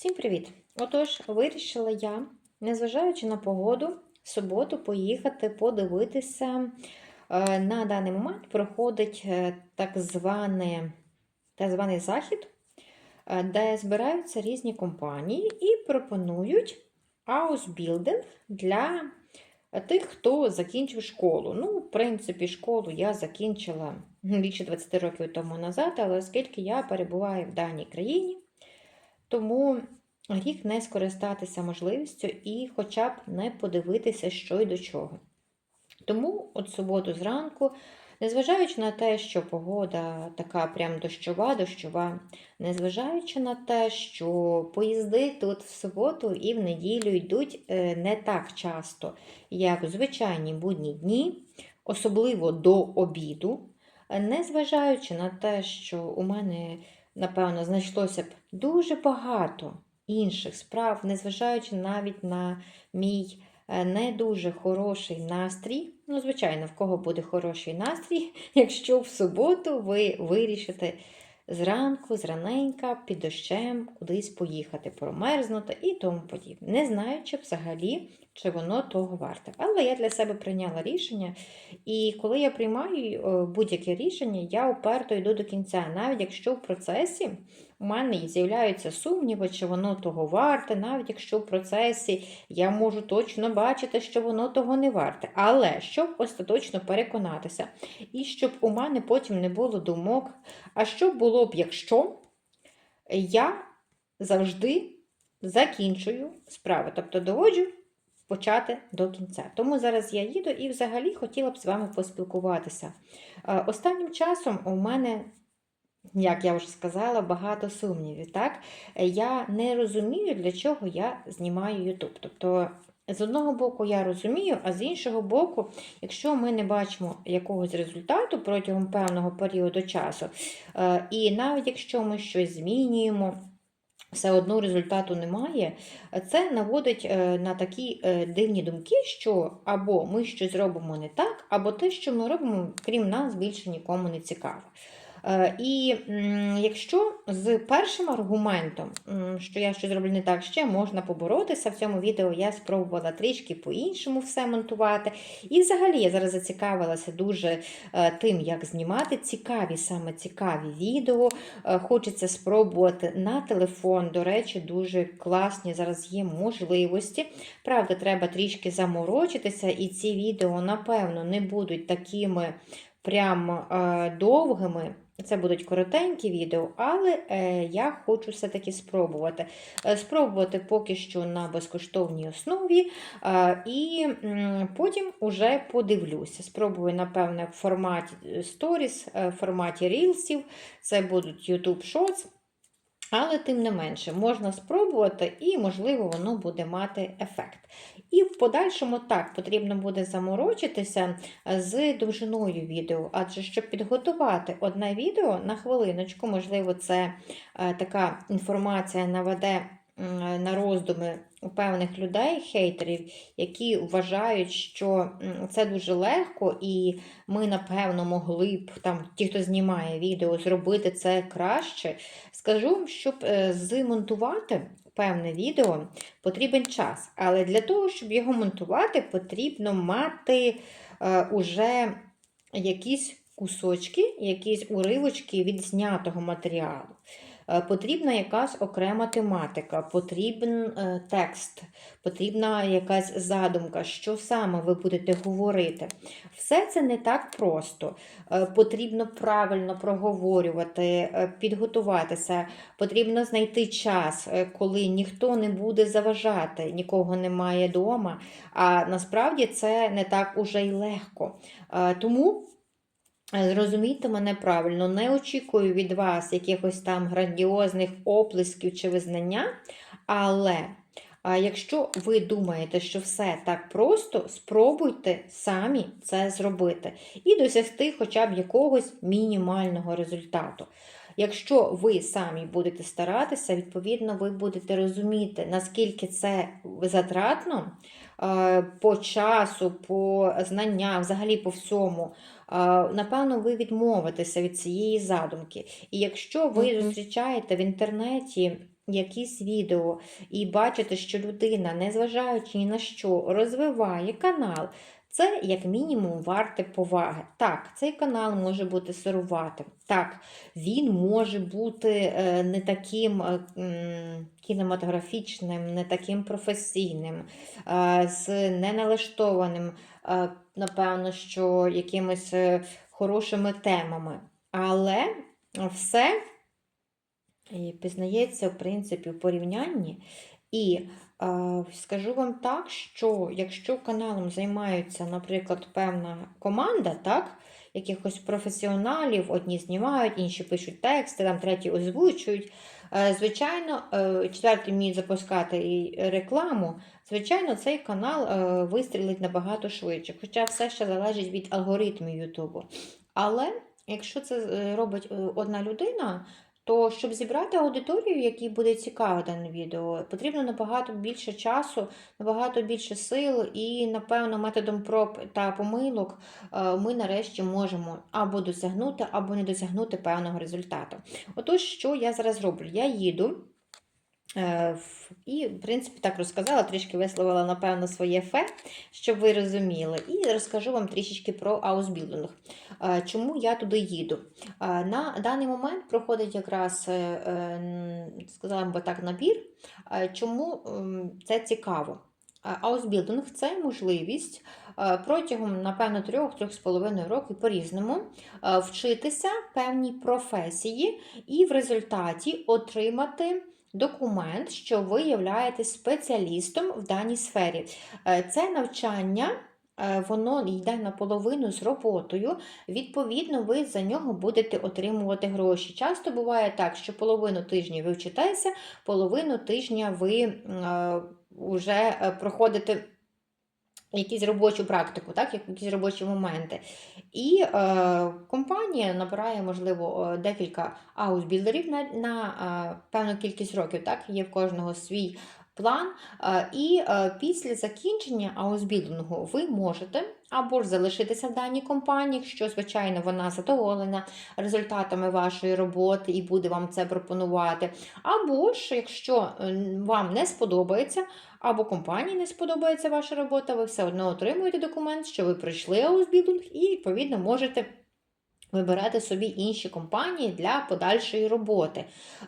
Всім привіт! Отож, вирішила я, незважаючи на погоду, в суботу поїхати подивитися. Е, На даний момент проходить е, так, зване, так званий захід, е, де збираються різні компанії і пропонують аусбілдинг для тих, хто закінчив школу. Ну, в принципі, школу я закінчила більше 20 років тому назад, але оскільки я перебуваю в даній країні, тому гріх не скористатися можливістю і хоча б не подивитися, що й до чого. Тому от суботу зранку, незважаючи на те, що погода така прям дощова, дощова, незважаючи на те, що поїзди тут в суботу і в неділю йдуть е, не так часто, як у звичайні будні дні, особливо до обіду, е, незважаючи на те, що у мене, напевно, знайшлося б дуже багато інших справ, незважаючи навіть на мій е, не дуже хороший настрій. Ну, звичайно, в кого буде хороший настрій, якщо в суботу ви вирішите зранку, зраненька, під дощем кудись поїхати, промерзнути і тому подібне. Не знаючи взагалі, чи воно того варте. Але я для себе прийняла рішення, і коли я приймаю е, будь-яке рішення, я уперто йду до кінця, навіть якщо в процесі у мене з'являються сумніви, чи воно того варте, навіть якщо в процесі я можу точно бачити, що воно того не варте. Але щоб остаточно переконатися, і щоб у мене потім не було думок, а що було б, якщо я завжди закінчую справи, тобто доводжу почати до кінця. Тому зараз я їду і взагалі хотіла б з вами поспілкуватися. Е, Останнім часом у мене як я вже сказала, багато сумнівів. Так? Я не розумію, для чого я знімаю YouTube. Тобто, з одного боку, я розумію, а з іншого боку, якщо ми не бачимо якогось результату протягом певного періоду часу, е, і навіть якщо ми щось змінюємо, все одно результату немає, це наводить е, на такі е, дивні думки, що або ми щось робимо не так, або те, що ми робимо, крім нас, більше нікому не цікаво. Е, І якщо з першим аргументом, що я щось зроблю не так, ще можна поборотися. В цьому відео я спробувала трішки по-іншому все монтувати. І взагалі я зараз зацікавилася дуже е, тим, як знімати цікаві, саме цікаві відео. Е, Хочеться спробувати на телефон. До речі, дуже класні зараз є можливості. Правда, треба трішки заморочитися, і ці відео, напевно, не будуть такими прям довгими. Це будуть коротенькі відео, але е, я хочу все-таки спробувати. Е, спробувати поки що на безкоштовній основі, е, і потім уже подивлюся. Спробую, напевне, в форматі сторіс, в форматі рілсів, це будуть YouTube Shorts. Але тим не менше, можна спробувати, і, можливо, воно буде мати ефект. І в подальшому так потрібно буде заморочитися з довжиною відео, адже щоб підготувати одне відео на хвилиночку, можливо, це е, така інформація наведе на роздуми у певних людей, хейтерів, які вважають, що це дуже легко, і ми, напевно, могли б там, ті, хто знімає відео, зробити це краще. Скажу вам, щоб е, змонтувати певне відео, потрібен час. Але для того, щоб його монтувати, потрібно мати е, уже якісь кусочки, якісь уривочки від знятого матеріалу. Е, Потрібна якась окрема тематика, потрібен е, текст, потрібна якась задумка, що саме ви будете говорити. Все це не так просто. Е, Потрібно правильно проговорювати, підготуватися, потрібно знайти час, коли ніхто не буде заважати, нікого немає вдома. А насправді це не так уже й легко. Тому. Е, Зрозумійте мене правильно, не очікую від вас якихось там грандіозних оплесків чи визнання, але якщо ви думаєте, що все так просто, спробуйте самі це зробити і досягти хоча б якогось мінімального результату. Якщо ви самі будете старатися, відповідно, ви будете розуміти, наскільки це затратно по часу, по знанням, взагалі по всьому. Е, Напевно, ви відмовитеся від цієї задумки. І якщо ви зустрічаєте в інтернеті якісь відео і бачите, що людина, незважаючи ні на що, розвиває канал, це як мінімум варте поваги. Так, цей канал може бути сируватим. Так, він може бути е, не таким е, кінематографічним, не таким професійним, е, з неналаштованим, напевно, що якимись хорошими темами. Але все пізнається, в принципі, в порівнянні. І скажу вам так, що якщо каналом займаються, наприклад, певна команда, так, якихось професіоналів, одні знімають, інші пишуть тексти, там треті озвучують. е, Звичайно, е, четвертий вміють запускати рекламу. Звичайно, цей канал е, вистрілить набагато швидше, хоча все ще залежить від алгоритмів Ютубу. Але якщо це робить одна людина, то щоб зібрати аудиторію, якій буде цікаво дане відео, потрібно набагато більше часу, набагато більше сил, і, напевно, методом проб та помилок е, ми нарешті можемо або досягнути, або не досягнути певного результату. Отож, що я зараз роблю? Я їду. Е, І, в принципі, так розказала, трішки висловила, напевно, своє фе, щоб ви розуміли. І розкажу вам трішечки про аусбілдинг. Е, Чому я туди їду? Е, На даний момент проходить якраз, сказала би так, набір. Чому це цікаво? Аусбілдинг це можливість протягом, напевно, 3-3,5 років по-різному вчитися певній професії і в результаті отримати документ, що ви являєтесь спеціалістом в даній сфері. Е, Це навчання. е, Воно йде наполовину з роботою, відповідно, ви за нього будете отримувати гроші. Часто буває так, що половину тижня ви вчитеся, половину тижня ви вже е, проходите якусь робочу практику, так, як- якісь робочі моменти. І е, компанія набирає, можливо, декілька аусбілдерів на, на е, певну кількість років, так, є в кожного свій план. Е, і е, після закінчення аусбілдингу ви можете або ж залишитися в даній компанії, якщо, звичайно, вона задоволена результатами вашої роботи і буде вам це пропонувати. Або ж, якщо е, вам не сподобається, або компанії не сподобається ваша робота, ви все одно отримуєте документ, що ви пройшли аусбілдинг і, відповідно, можете вибирати собі інші компанії для подальшої роботи.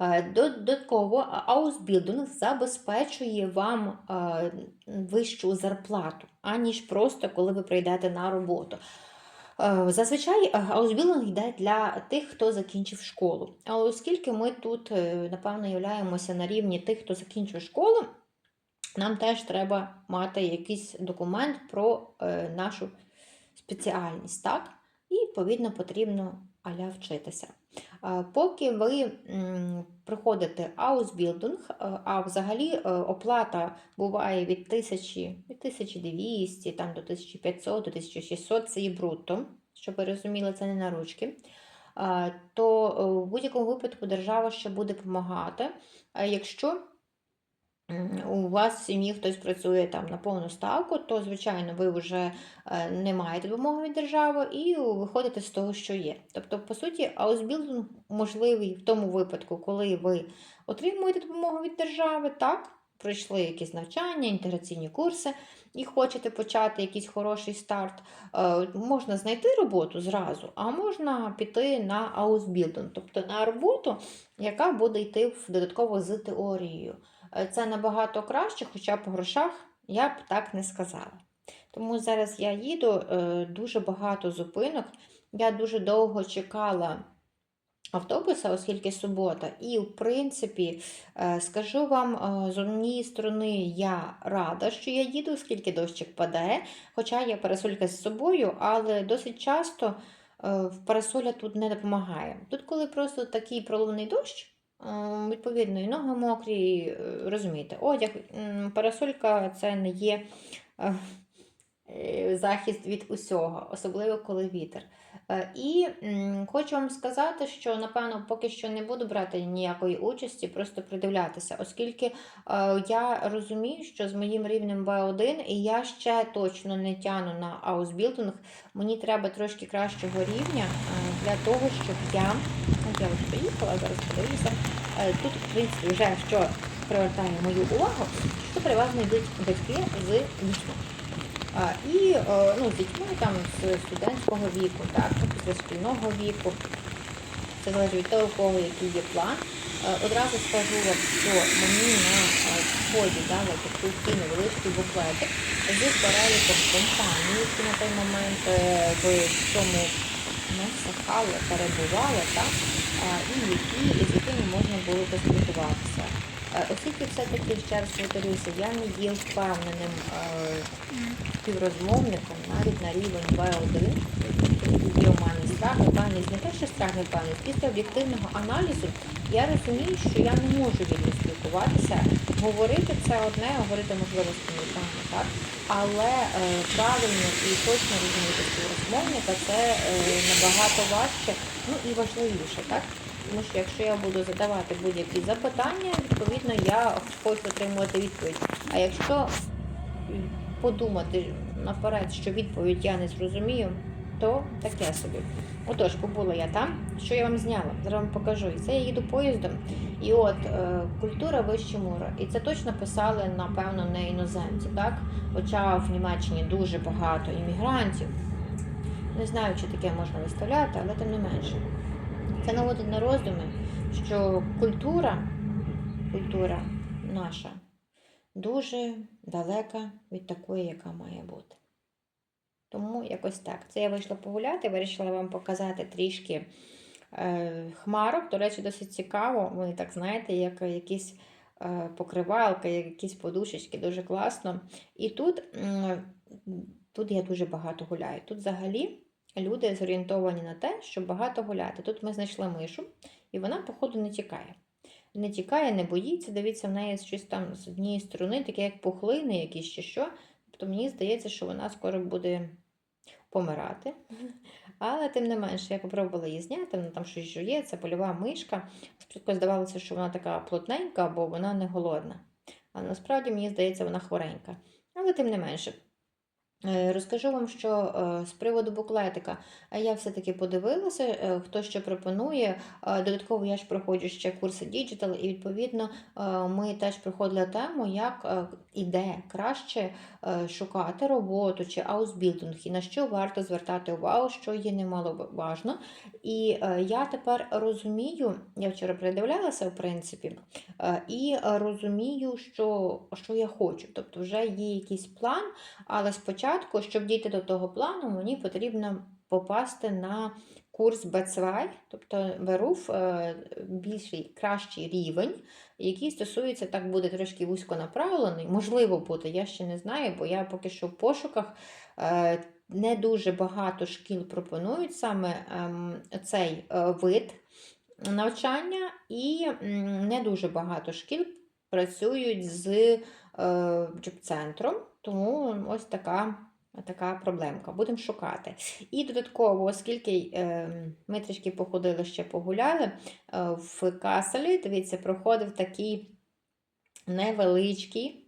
Е, Додатково а- аусбілдинг забезпечує вам е, вищу зарплату, аніж просто коли ви прийдете на роботу. Е, Зазвичай аусбілдинг йде для тих, хто закінчив школу. Але оскільки ми тут, напевно, являємося на рівні тих, хто закінчив школу, нам теж треба мати якийсь документ про нашу спеціальність, так? І, відповідно, потрібно аля вчитися. Поки ви м, проходите аусбілдинг, е, а взагалі е, оплата буває від 1000, від 1200 там, до 1500, до 1600, це і брутто, щоб ви розуміли, це не на ручки. То е, в будь-якому випадку держава ще буде допомагати, якщо у вас в сім'ї хтось працює там на повну ставку, то, звичайно, ви вже е, не маєте допомоги від держави і виходите з того, що є. Тобто, по суті, аусбілдинг можливий в тому випадку, коли ви отримуєте допомогу від держави, так, пройшли якісь навчання, інтеграційні курси і хочете почати якийсь хороший старт, е, можна знайти роботу зразу, а можна піти на аусбілдинг, тобто на роботу, яка буде йти в- додатково з теорією. Е, Це набагато краще, хоча по грошах я б так не сказала. Тому зараз я їду е, дуже багато зупинок. Я дуже довго чекала автобуса, оскільки субота. І, в принципі, е, скажу вам, з однієї сторони, я рада, що я їду, оскільки дощик паде. Хоча я парасолька з собою, але досить часто парасоля тут не допомагає. Тут, коли просто такий проломний дощ, Відповідно, і ноги мокрі, і, е, розумієте, одяг, парасолька це не є е, захист від усього, особливо коли вітер. Е, І хочу вам сказати, що напевно поки що не буду брати ніякої участі, просто придивлятися, оскільки я розумію, що з моїм рівнем B1 і я ще точно не тяну на аусбілдинг, мені треба трошки кращого рівня для того, щоб я. Я вже приїхала, зараз подивлюся. Е, Тут, в принципі, вже що привертає мою увагу, що переважно йдуть батьки з дітьми. І е, ну, з дітьми там з студентського віку, так, з шкільного віку. Це залежить від того, у кого який є план. Е, Одразу скажу, вам, що мені на вході дали такий невеличкий буклетик з переліком компаній, які на той момент в цьому ну, Сахали перебували, так? І які, з якими можна було поспілкуватися. Оскільки все-таки ще раз повторюся, я не є впевненим е, співрозмовником навіть на рівень B1, страх, непевність, не те, що страх, непевність. Після об'єктивного аналізу я розумію, що я не можу вільно спілкуватися. Говорити це одне, говорити можливо з коміками, так? Але е, правильно і точно розуміти співрозмовника це е, набагато важче, ну і важливіше, так? Тому що якщо я буду задавати будь-які запитання, відповідно я хочу отримувати відповідь. А якщо подумати наперед, що відповідь я не зрозумію, то таке собі. Отож, побула я там. Що я вам зняла? Зараз вам покажу. І це я їду поїздом. І от е, культура вище мура. І це точно писали, напевно, не іноземці, так? Хоча в Німеччині дуже багато іммігрантів. Не знаю, чи таке можна виставляти, але тим не менше. Це наводить на роздуми, що культура, культура наша дуже далека від такої, яка має бути. Тому якось так. Це я вийшла погуляти, вирішила вам показати трішки е, хмарок. До речі, досить цікаво. Вони так, знаєте, як якісь е, покривалки, як якісь подушечки, дуже класно. І тут, м, тут я дуже багато гуляю. Тут взагалі люди зорієнтовані на те, щоб багато гуляти. Тут ми знайшли мишу, і вона, походу, не тікає. Не тікає, не боїться. Дивіться, в неї щось там з однієї сторони, таке як пухлини якісь чи що. Тобто мені здається, що вона скоро буде помирати. Але тим не менше, я попробувала її зняти, вона там щось жує, це польова мишка. Спочатку здавалося, що вона така плотненька, бо вона не голодна. А насправді, мені здається, вона хворенька. Але тим не менше. Е, Розкажу вам, що е, з приводу буклетика е, я все-таки подивилася, хто що пропонує. Додатково я ж проходжу ще курси діджитал, і відповідно ми теж проходили тему, як е, і де краще шукати роботу чи аусбілдинг, і на що варто звертати увагу, що є немаловажно. І я тепер розумію, я вчора придивлялася, в принципі, і розумію, що, що я хочу. Тобто вже є якийсь план, але спочатку, щоб дійти до того плану, мені потрібно попасти на курс B2, тобто беру е, більший, кращий рівень, який стосується, так буде трошки вузько направлений. Можливо буде, я ще не знаю, бо я поки що в пошуках. Е, Не дуже багато шкіл пропонують саме ем, цей е, вид навчання, і не дуже багато шкіл працюють з джоб-центром, тому ось така, така проблемка. Будемо шукати. І додатково, оскільки е, ми трішки походили ще погуляли, е, в Каселі, дивіться, проходив такий невеличкий.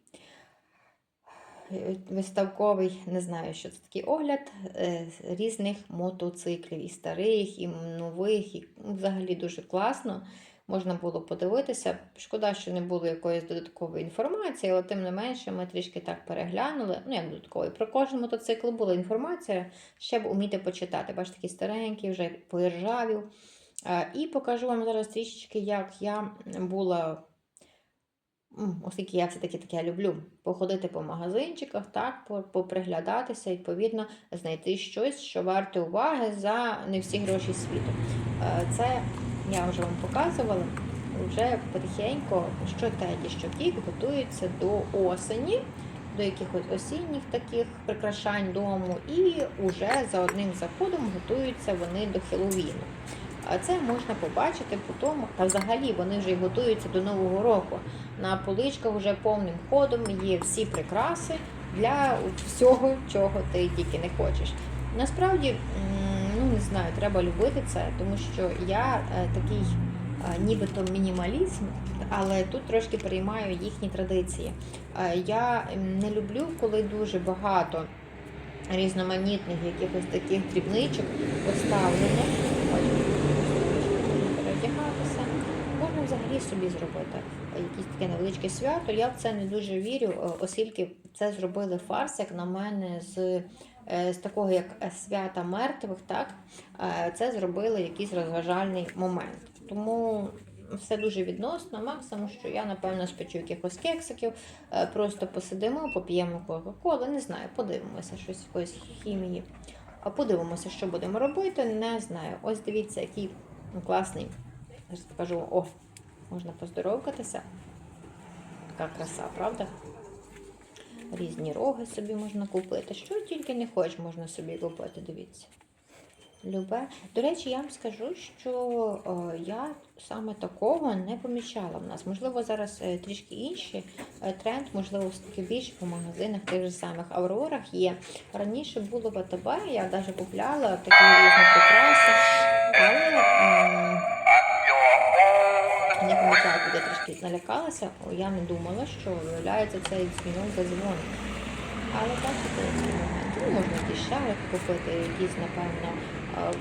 е, Виставковий, не знаю, що це такий огляд е, різних мотоциклів, і старих, і нових, і взагалі дуже класно можна було подивитися. Шкода, що не було якоїсь додаткової інформації, але тим не менше ми трішки так переглянули. Ну, як додатковий. Про кожен мотоцикл була інформація, ще б уміти почитати. Бачите, такі старенькі, вже поіржавів. Е, І покажу вам зараз трішечки, як я була. Оскільки я все-таки таке люблю походити по магазинчиках, так, по- поприглядатися, відповідно, знайти щось, що варте уваги за не всі гроші світу. Е, Це я вже вам показувала. Вже потихеньку, що теді, що тік готуються до осені, до якихось осінніх таких прикрашань дому, і вже за одним заходом готуються вони до Хеллоуіну. А це можна побачити по тому, та взагалі вони вже й готуються до Нового року. На поличках вже повним ходом є всі прикраси для всього, чого ти тільки не хочеш. Насправді, не знаю, треба любити це, тому що я е, такий е, нібито мінімалізм, але тут трошки переймаю їхні традиції. Е, Я не люблю, коли дуже багато різноманітних якихось таких дрібничок поставлено. Ось. Можна взагалі собі зробити якесь таке невеличке свято. Я в це не дуже вірю, оскільки це зробили фарс, як на мене, з, з такого як е, свята мертвих, так е, це зробили якийсь розважальний момент. Тому все дуже відносно. Максимум, що я напевно спечу якихось кексиків, е, просто посидимо, поп'ємо кока-колу, не знаю, подивимося щось якоїсь хімії. А подивимося, що будемо робити. Не знаю. Ось дивіться, який класний. Ж скажу, о, можна поздоровкатися. Така краса, правда? Різні роги собі можна купити. Що тільки не хочеш, можна собі купити, дивіться. Любе. До речі, я вам скажу, що е, я саме такого не помічала в нас. Можливо, зараз е, трішки інший е, тренд, можливо, все-таки більше по магазинах, тих же самих Аврорах є. Раніше було в АТБ, я навіть купляла такі різні прикраси, але м, не пам'ятаю, куди трішки налякалася, я не думала, що виявляється цей дзвінок задзвонить. Але так. Ну, можна якісь шарики купити, якісь, напевно, е,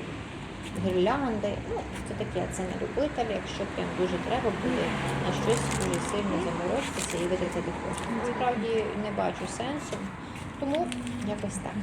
гірлянди. Ну, це таке, це не любитель, якщо прям дуже треба буде на щось дуже сильно заморочитися і витратити кошти. Насправді не бачу сенсу, тому якось так.